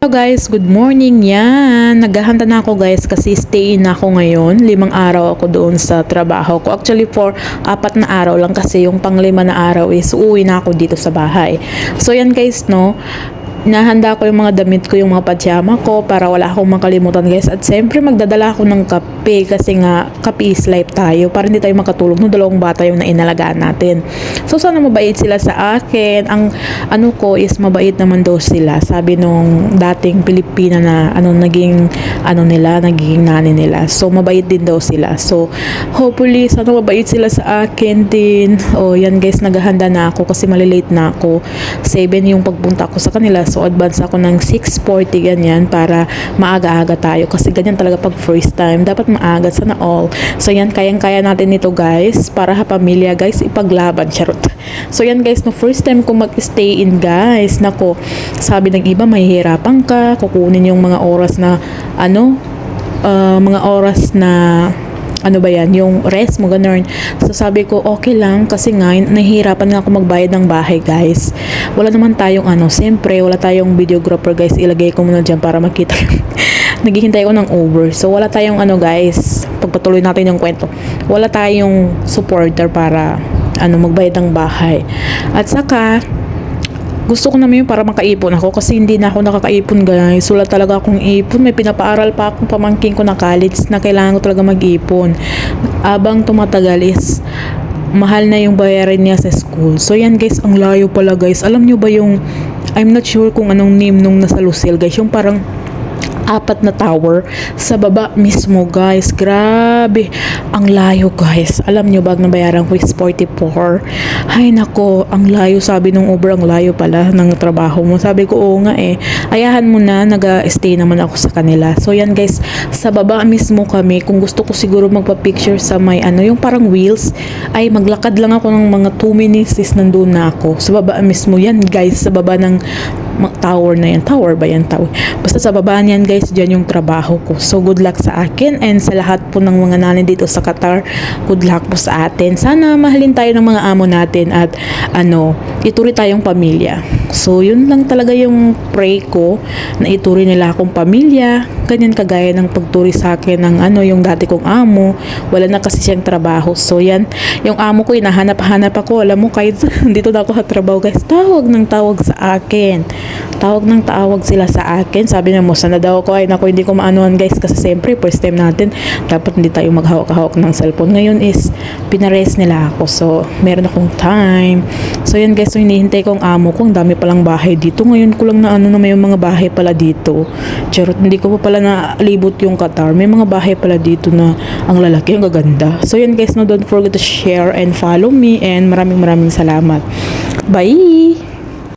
Hello guys, good morning yan. Naghahanda na ako guys kasi stay in ako ngayon. Limang araw ako doon sa trabaho ko. Actually for apat na araw lang kasi yung panglima na araw is uuwi na ako dito sa bahay. So yan guys no, Nahanda ko yung mga damit ko, yung mga pajama ko para wala akong makalimutan guys. At siyempre magdadala ako ng kape kasi nga kape is life tayo para hindi tayo makatulog ng dalawang bata yung nainalagaan natin. So sana mabait sila sa akin. Ang ano ko is mabait naman daw sila. Sabi nung dating Pilipina na ano naging ano nila, naging nani nila. So mabait din daw sila. So hopefully sana mabait sila sa akin din. Oh, yan guys, naghahanda na ako kasi malilate na ako. 7 yung pagpunta ko sa kanila. So advance ako ng 6.40 ganyan para maaga-aga tayo. Kasi ganyan talaga pag first time. Dapat maaga sana all. So yan, kayang-kaya natin ito guys. Para ha pamilya guys, ipaglaban. Charot. So yan guys, no first time ko mag-stay in guys. Nako, sabi ng iba, mahihirapan ka. Kukunin yung mga oras na ano, uh, mga oras na ano ba yan, yung rest mo, ganun. So sabi ko, okay lang, kasi nga, nahihirapan nga ako magbayad ng bahay, guys. Wala naman tayong ano, siyempre, wala tayong videographer, guys. Ilagay ko muna dyan para makita. Naghihintay ko ng over. So wala tayong ano, guys. Pagpatuloy natin yung kwento. Wala tayong supporter para ano, magbayad ng bahay. At saka, gusto ko naman yun para makaipon ako kasi hindi na ako nakakaipon guys. Wala talaga akong ipon. May pinapaaral pa akong pamangking ko na college na kailangan ko talaga mag-ipon. Abang tumatagal is mahal na yung bayarin niya sa school. So yan guys, ang layo pala guys. Alam nyo ba yung I'm not sure kung anong name nung nasa Lucille guys. Yung parang apat na tower sa baba mismo guys. Grabe. Ang layo guys. Alam nyo ba ang nabayaran ko is 44 ay nako ang layo. Sabi nung Uber ang layo pala ng trabaho mo. Sabi ko oo nga eh. Ayahan mo na. Nag-stay naman ako sa kanila. So yan guys. Sa baba mismo kami. Kung gusto ko siguro magpa-picture sa may ano yung parang wheels ay maglakad lang ako ng mga 2 minutes is nandun na ako. Sa baba mismo. Yan guys. Sa baba ng tower na yan. Tower ba yan? Tower. Basta sa baba niyan guys, dyan yung trabaho ko. So good luck sa akin and sa lahat po ng mga nanin dito sa Qatar, good luck po sa atin. Sana mahalin tayo ng mga amo natin at ano, ituri tayong pamilya. So yun lang talaga yung pray ko na ituri nila akong pamilya. Ganyan kagaya ng pagturi sa akin ng ano, yung dati kong amo. Wala na kasi siyang trabaho. So yan, yung amo ko, hinahanap-hanap ako. Alam mo, kahit dito na ako trabaho guys, tawag ng tawag sa akin tawag ng tawag sila sa akin. Sabi na mo, sana daw ako, ay naku, hindi ko maanuhan guys kasi siyempre first time natin, dapat hindi tayo maghawak-hawak ng cellphone. Ngayon is, pinares nila ako. So, meron akong time. So, yan guys, so hinihintay ko ang amo ko. Ang dami palang bahay dito. Ngayon ko lang na ano na may mga bahay pala dito. Charot, hindi ko pa pala nalibot yung Qatar. May mga bahay pala dito na ang lalaki, ang gaganda. So, yan guys, no, don't forget to share and follow me and maraming maraming salamat. Bye!